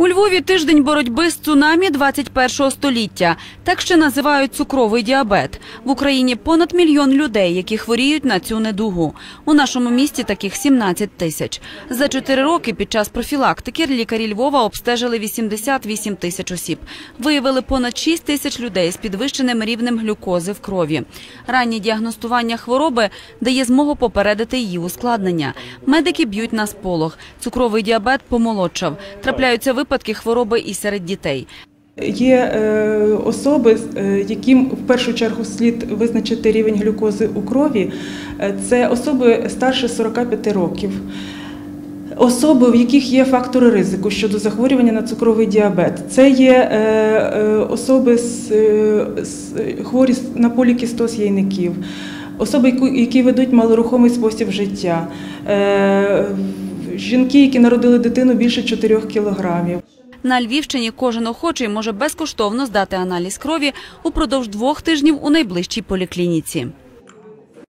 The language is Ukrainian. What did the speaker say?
У Львові тиждень боротьби з цунамі 21 століття. Так ще називають цукровий діабет. В Україні понад мільйон людей, які хворіють на цю недугу. У нашому місті таких 17 тисяч. За чотири роки під час профілактики лікарі Львова обстежили 88 тисяч осіб. Виявили понад 6 тисяч людей з підвищеним рівнем глюкози в крові. Раннє діагностування хвороби дає змогу попередити її ускладнення. Медики б'ють на сполох. Цукровий діабет помолодшав. Трапляються випадки хвороби і серед дітей. Є е, особи, е, яким в першу чергу слід визначити рівень глюкози у крові. Е, Це особи старше 45 років. Особи, в яких є фактори ризику щодо захворювання на цукровий діабет, це є особи з хворі на полікістоз яйників, особи, які ведуть малорухомий спосіб життя, е, жінки, які народили дитину більше 4 кілограмів. На Львівщині кожен охочий може безкоштовно здати аналіз крові упродовж двох тижнів у найближчій поліклініці.